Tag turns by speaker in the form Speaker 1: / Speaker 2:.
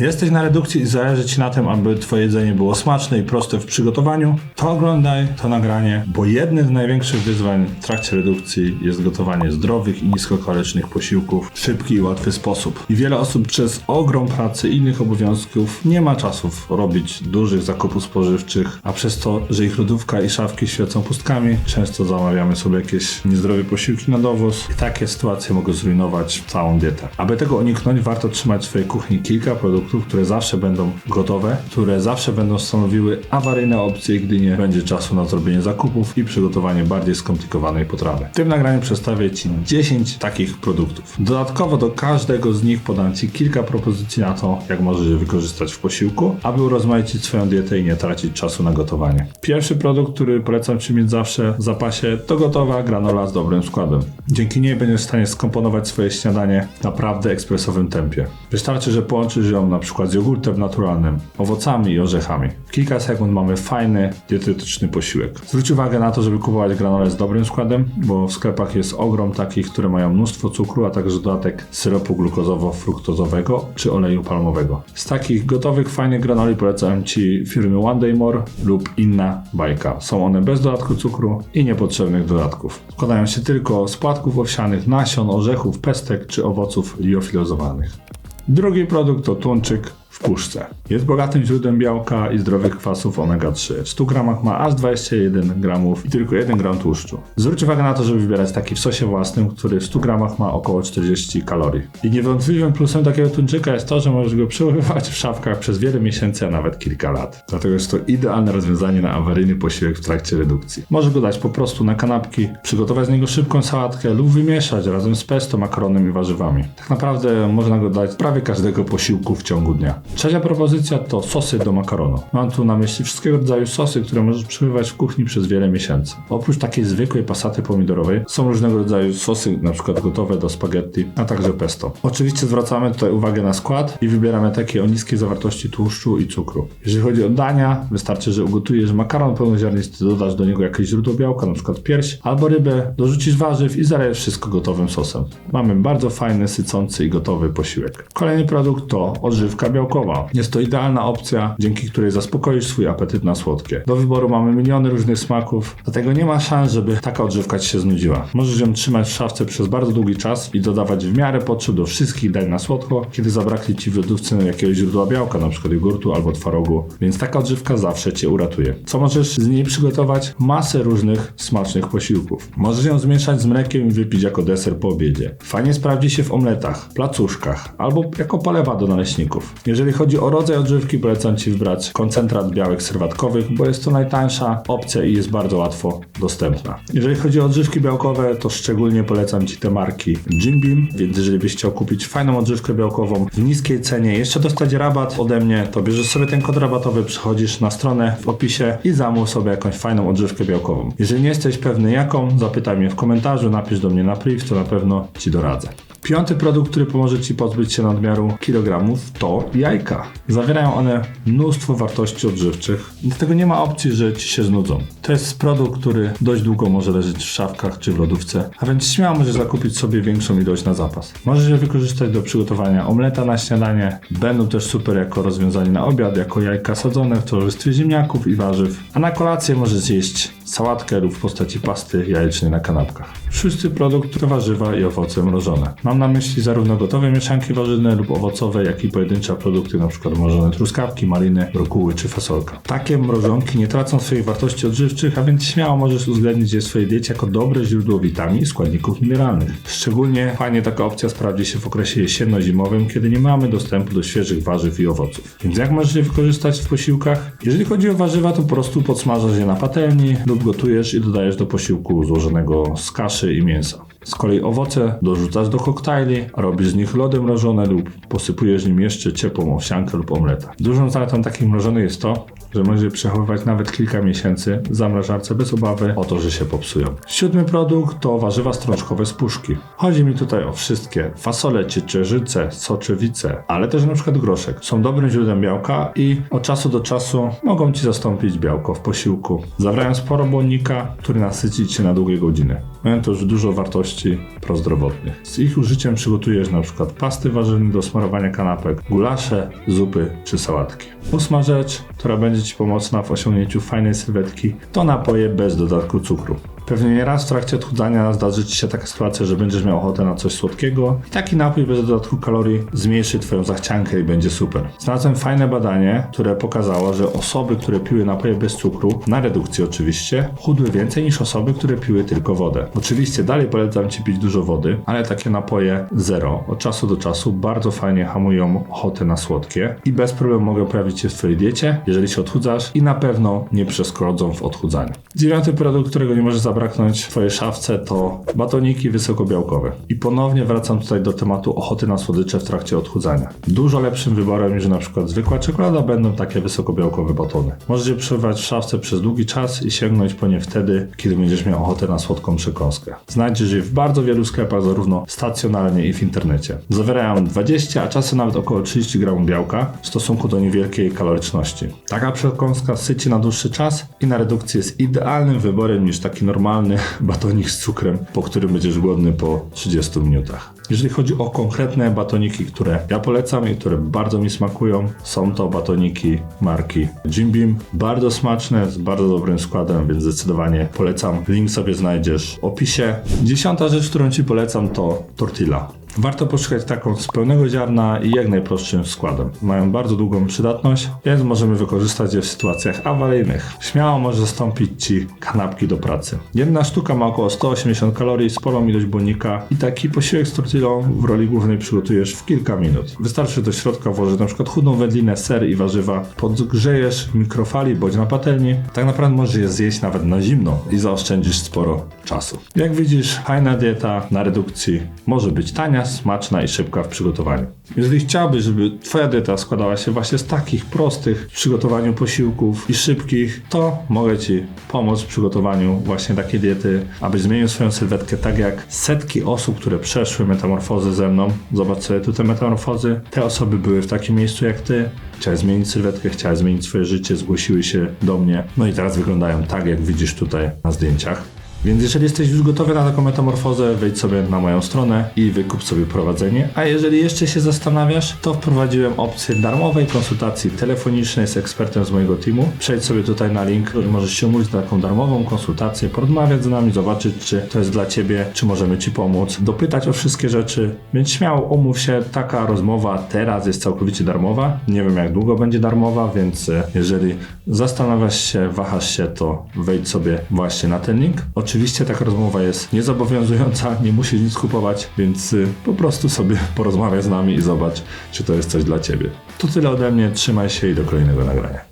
Speaker 1: Jesteś na redukcji i zależy Ci na tym, aby Twoje jedzenie było smaczne i proste w przygotowaniu? To oglądaj to nagranie, bo jednym z największych wyzwań w trakcie redukcji jest gotowanie zdrowych i niskokalorycznych posiłków w szybki i łatwy sposób. I wiele osób przez ogrom pracy i innych obowiązków nie ma czasów robić dużych zakupów spożywczych, a przez to, że ich lodówka i szafki świecą pustkami, często zamawiamy sobie jakieś niezdrowe posiłki na dowóz i takie sytuacje mogą zrujnować całą dietę. Aby tego uniknąć, warto trzymać w swojej kuchni kilka produktów, które zawsze będą gotowe, które zawsze będą stanowiły awaryjne opcje, gdy nie będzie czasu na zrobienie zakupów i przygotowanie bardziej skomplikowanej potrawy. W tym nagraniu przedstawię Ci 10 takich produktów. Dodatkowo do każdego z nich podam Ci kilka propozycji na to, jak możesz je wykorzystać w posiłku, aby urozmaicić swoją dietę i nie tracić czasu na gotowanie. Pierwszy produkt, który polecam Ci mieć zawsze w zapasie, to gotowa granola z dobrym składem. Dzięki niej będziesz w stanie skomponować swoje śniadanie w naprawdę ekspresowym tempie. Wystarczy, że połączysz ją na przykład z jogurtem naturalnym, owocami i orzechami. W kilka sekund mamy fajny, dietetyczny posiłek. Zwróć uwagę na to, żeby kupować granole z dobrym składem, bo w sklepach jest ogrom takich, które mają mnóstwo cukru, a także dodatek syropu glukozowo-fruktozowego czy oleju palmowego. Z takich gotowych, fajnych granoli polecam Ci firmy One Day More lub inna bajka. Są one bez dodatku cukru i niepotrzebnych dodatków. Składają się tylko z płatków owsianych, nasion, orzechów, pestek czy owoców liofilozowanych. Drugi produkt to tuńczyk Jest bogatym źródłem białka i zdrowych kwasów omega-3. W 100 gramach ma aż 21 gramów i tylko 1 gram tłuszczu. Zwróć uwagę na to, żeby wybierać taki w sosie własnym, który w 100 gramach ma około 40 kalorii. I niewątpliwym plusem takiego tuńczyka jest to, że możesz go przechowywać w szafkach przez wiele miesięcy, a nawet kilka lat. Dlatego jest to idealne rozwiązanie na awaryjny posiłek w trakcie redukcji. Możesz go dać po prostu na kanapki, przygotować z niego szybką sałatkę lub wymieszać razem z pesto, makaronem i warzywami. Tak naprawdę można go dać prawie każdego posiłku w ciągu dnia. Trzecia propozycja to sosy do makaronu. Mam tu na myśli wszystkiego rodzaju sosy, które możesz przebywać w kuchni przez wiele miesięcy. Oprócz takiej zwykłej pasaty pomidorowej są różnego rodzaju sosy, na przykład gotowe do spaghetti, a także pesto. Oczywiście zwracamy tutaj uwagę na skład i wybieramy takie o niskiej zawartości tłuszczu i cukru. Jeżeli chodzi o dania, wystarczy, że ugotujesz makaron pełnoziarnisty, dodasz do niego jakieś źródło białka, przykład pierś albo rybę, dorzucisz warzyw i zalejesz wszystko gotowym sosem. Mamy bardzo fajny, sycący i gotowy posiłek. Kolejny produkt to odżywka białkowa. Jest to idealna opcja, dzięki której zaspokoisz swój apetyt na słodkie. Do wyboru mamy miliony różnych smaków, dlatego nie ma szans, żeby taka odżywka Ci się znudziła. Możesz ją trzymać w szafce przez bardzo długi czas i dodawać w miarę potrzeb do wszystkich dań na słodko, kiedy zabraknie Ci w lodówce jakiegoś źródła białka, np. jogurtu albo twarogu, więc taka odżywka zawsze Cię uratuje. Co możesz z niej przygotować? Masę różnych smacznych posiłków. Możesz ją zmieszać z mlekiem i wypić jako deser po obiedzie. Fajnie sprawdzi się w omletach, placuszkach albo jako polewa do naleśników. Jeżeli chodzi o rodzaj odżywki, polecam Ci wybrać koncentrat białek serwatkowych, bo jest to najtańsza opcja i jest bardzo łatwo dostępna. Jeżeli chodzi o odżywki białkowe, to szczególnie polecam Ci te marki Jim Beam, więc jeżeli byś chciał kupić fajną odżywkę białkową w niskiej cenie, jeszcze dostać rabat ode mnie, to bierzesz sobie ten kod rabatowy, przychodzisz na stronę w opisie i zamów sobie jakąś fajną odżywkę białkową. Jeżeli nie jesteś pewny jaką, zapytaj mnie w komentarzu, napisz do mnie na priv, to na pewno Ci doradzę. Piąty produkt, który pomoże Ci pozbyć się nadmiaru kilogramów, to jajka. Zawierają one mnóstwo wartości odżywczych, dlatego nie ma opcji, że Ci się znudzą. To jest produkt, który dość długo może leżeć w szafkach czy w lodówce, a więc śmiało możesz zakupić sobie większą ilość na zapas. Możesz je wykorzystać do przygotowania omleta na śniadanie, będą też super jako rozwiązanie na obiad, jako jajka sadzone w towarzystwie ziemniaków i warzyw, a na kolację możesz zjeść sałatkę lub w postaci pasty jajecznej na kanapkach. Szósty produkt to warzywa i owoce mrożone. Mam na myśli zarówno gotowe mieszanki warzywne lub owocowe, jak i pojedyncze produkty, np. mrożone truskawki, maliny, brokuły czy fasolka. Takie mrożonki nie tracą swoich wartości odżywczych, a więc śmiało możesz uwzględnić je w swojej diecie jako dobre źródło witamin i składników mineralnych. Szczególnie fajnie taka opcja sprawdzi się w okresie jesienno-zimowym, kiedy nie mamy dostępu do świeżych warzyw i owoców. Więc jak możesz je wykorzystać w posiłkach? Jeżeli chodzi o warzywa, to po prostu podsmażasz je na patelni lub gotujesz i dodajesz do posiłku złożonego z kaszy i mięsa. Z kolei owoce dorzucasz do koktajli, robisz z nich lody mrożone lub posypujesz nim jeszcze ciepłą owsiankę lub omleta. Dużą zaletą takich mrożonych jest to, że możesz przechowywać nawet kilka miesięcy w zamrażarce bez obawy o to, że się popsują. Siódmy produkt to warzywa strączkowe z puszki. Chodzi mi tutaj o wszystkie fasole, ciecierzyce, soczewice, ale też na przykład groszek. Są dobrym źródłem białka i od czasu do czasu mogą Ci zastąpić białko w posiłku. Zawierają sporo błonnika, który nasyci Cię na długie godziny. Mają też dużo wartości prozdrowotnych. Z ich użyciem przygotujesz na przykład pasty warzywne do smarowania kanapek, gulasze, zupy czy sałatki. Ósma rzecz, która będzie Ci pomocna w osiągnięciu fajnej sylwetki, to napoje bez dodatku cukru. Pewnie nie raz w trakcie odchudzania zdarzy Ci się taka sytuacja, że będziesz miał ochotę na coś słodkiego i taki napój bez dodatku kalorii zmniejszy Twoją zachciankę i będzie super. Znalazłem fajne badanie, które pokazało, że osoby, które piły napoje bez cukru, na redukcji oczywiście, chudły więcej niż osoby, które piły tylko wodę. Oczywiście dalej polecam Ci pić dużo wody, ale takie napoje zero od czasu do czasu bardzo fajnie hamują ochotę na słodkie i bez problemu mogą pojawić się w Twojej diecie, jeżeli się odchudzasz i na pewno nie przeszkodzą w odchudzaniu. Dziewiąty produkt, którego nie możesz zabraknąć w Twojej szafce to batoniki wysokobiałkowe. I ponownie wracam tutaj do tematu ochoty na słodycze w trakcie odchudzania. Dużo lepszym wyborem niż na przykład zwykła czekolada będą takie wysokobiałkowe batony. Możesz je przebywać w szafce przez długi czas i sięgnąć po nie wtedy, kiedy będziesz miał ochotę na słodką przekąskę. Znajdziesz je w bardzo wielu sklepach, zarówno stacjonarnie i w internecie. Zawierają 20, a czasem nawet około 30 gramów białka w stosunku do niewielkiej kaloryczności. Taka przekąska syci na dłuższy czas i na redukcji jest idealnym wyborem niż taki normalny batonik z cukrem, po którym będziesz głodny po 30 minutach. Jeżeli chodzi o konkretne batoniki, które ja polecam i które bardzo mi smakują, są to batoniki marki Jim Beam. Bardzo smaczne, z bardzo dobrym składem, więc zdecydowanie polecam. Link sobie znajdziesz w opisie. Dziesiąta rzecz, którą Ci polecam to tortilla. Warto poszukać taką z pełnego ziarna i jak najprostszym składem. Mają bardzo długą przydatność, więc możemy wykorzystać je w sytuacjach awaryjnych. Śmiało może zastąpić Ci kanapki do pracy. Jedna sztuka ma około 180 kalorii, sporą ilość błonnika i taki posiłek z tortillą w roli głównej przygotujesz w kilka minut. Wystarczy do środka włożyć przykład chudą wędlinę, ser i warzywa, podgrzejesz w mikrofali bądź na patelni. Tak naprawdę możesz je zjeść nawet na zimno i zaoszczędzisz sporo czasu. Jak widzisz, fajna dieta na redukcji może być tania, smaczna i szybka w przygotowaniu. Jeżeli chciałbyś, żeby Twoja dieta składała się właśnie z takich prostych w przygotowaniu posiłków i szybkich, to mogę Ci pomóc w przygotowaniu właśnie takiej diety, abyś zmienił swoją sylwetkę tak jak setki osób, które przeszły metamorfozy ze mną. Zobacz sobie tu te metamorfozy. Te osoby były w takim miejscu jak Ty. Chciały zmienić sylwetkę, chciały zmienić swoje życie, zgłosiły się do mnie. No i teraz wyglądają tak, jak widzisz tutaj na zdjęciach. Więc jeżeli jesteś już gotowy na taką metamorfozę, wejdź sobie na moją stronę i wykup sobie prowadzenie. A jeżeli jeszcze się zastanawiasz, to wprowadziłem opcję darmowej konsultacji telefonicznej z ekspertem z mojego teamu. Przejdź sobie tutaj na link i możesz się umówić na taką darmową konsultację, porozmawiać z nami, zobaczyć, czy to jest dla Ciebie, czy możemy Ci pomóc, dopytać o wszystkie rzeczy. Więc śmiało umów się, taka rozmowa teraz jest całkowicie darmowa. Nie wiem, jak długo będzie darmowa, więc e, jeżeli zastanawiasz się, wahasz się, to wejdź sobie właśnie na ten link. Oczywiście taka rozmowa jest niezobowiązująca, nie musisz nic kupować, więc y, po prostu sobie porozmawiaj z nami i zobacz, czy to jest coś dla Ciebie. To tyle ode mnie, trzymaj się i do kolejnego nagrania.